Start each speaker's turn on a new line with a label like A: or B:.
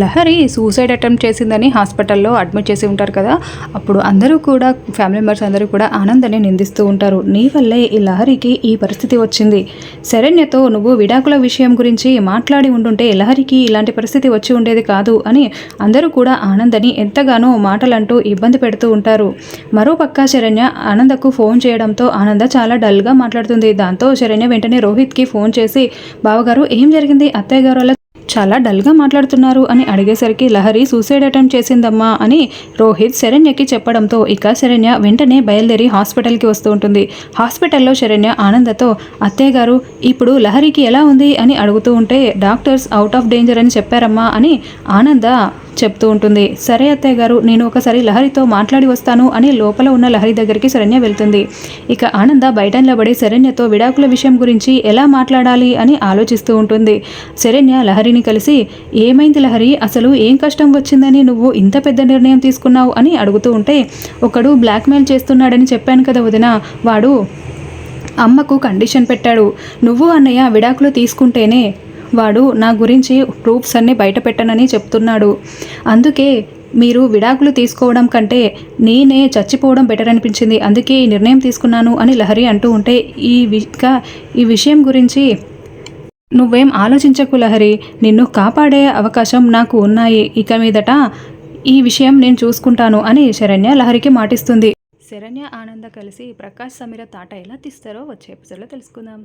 A: Lahari suicide attempt చేసిందని హాస్పిటల్లో admit చేసి ఉంటారు కదా. అప్పుడు అందరూ కూడా ఫ్యామిలీ మెంబర్స్ అందరూ కూడా ఆనందని నిందిస్తూ ఉంటారు. నీ వల్లే ఈ లహరికి ఈ పరిస్థితి వచ్చింది. శరణ్యతో నువ్వు విడాకుల విషయం గురించి మాట్లాడి ఉండుంటే లహరికి ఇలాంటి పరిస్థితి వచ్చి ఉండేది కాదు అని అందరూ కూడా ఆనందని ఎంతగానో మాటలంటూ ఇబ్బంది పెడుతూ ఉంటారు. మరోపక్క శరణ్య ఆనందకు ఫోన్ చేయడంతో ఆనంద చాలా డల్గా మాట్లాడుతుంది. దాంతో శరణ్య వెంటనే రోహిత్కి ఫోన్ చేసి బావగారు ఏం జరిగింది? అత్తయ్య గారు చాలా డల్గా మాట్లాడుతున్నారు అని అడిగేసరికి లహరి సూసైడ్ అటెంప్ట్ చేసిందమ్మా అని రోహిత్ శరణ్యకి చెప్పడంతో ఇక శరణ్య వెంటనే బయలుదేరి హాస్పిటల్కి వస్తూ ఉంటుంది. హాస్పిటల్లో శరణ్య ఆనందతో అత్తయ్య గారు ఇప్పుడు లహరికి ఎలా ఉంది? అని అడుగుతూ ఉంటే డాక్టర్స్ అవుట్ ఆఫ్ డేంజర్ అని చెప్పారమ్మా అని ఆనంద చెప్తూ ఉంటుంది. సరే అత్తయ్య గారు నేను ఒకసారి లహరితో మాట్లాడి వస్తాను అని లోపల ఉన్న లహరి దగ్గరికి శరణ్య వెళ్తుంది. ఇక ఆనంద బయట నిలబడి శరణ్యతో విడాకుల విషయం గురించి ఎలా మాట్లాడాలి అని ఆలోచిస్తూ ఉంటుంది. శరణ్య లహరిని కలిసి ఏమైంది లహరి? అసలు ఏం కష్టం వచ్చిందని నువ్వు ఇంత పెద్ద నిర్ణయం తీసుకున్నావు? అని అడుగుతూ ఉంటే ఒకడు బ్లాక్మెయిల్ చేస్తున్నాడని చెప్పాను కదా వదిన. వాడు అమ్మకు కండిషన్ పెట్టాడు. నువ్వు అన్నయ్య విడాకులు తీసుకుంటేనే వాడు నా గురించి ప్రూఫ్స్ అన్నీ బయట పెట్టనని చెప్తున్నాడు. అందుకే మీరు విడాకులు తీసుకోవడం కంటే నేనే చచ్చిపోవడం బెటర్ అనిపించింది. అందుకే ఈ నిర్ణయం తీసుకున్నాను అని లహరి అంటూ ఉంటే ఈ విక ఈ విషయం గురించి నువ్వేం ఆలోచించకు లహరి. నిన్ను కాపాడే అవకాశం నాకు ఉన్నాయి. ఇక మీదట ఈ విషయం నేను చూసుకుంటాను అని శరణ్య లహరికి మాటిస్తుంది. శరణ్య ఆనంద కలిసి ప్రకాష్ సమీర తాట ఎలా తీస్తారో వచ్చే ఎపిసోడ్లో తెలుసుకుందాం.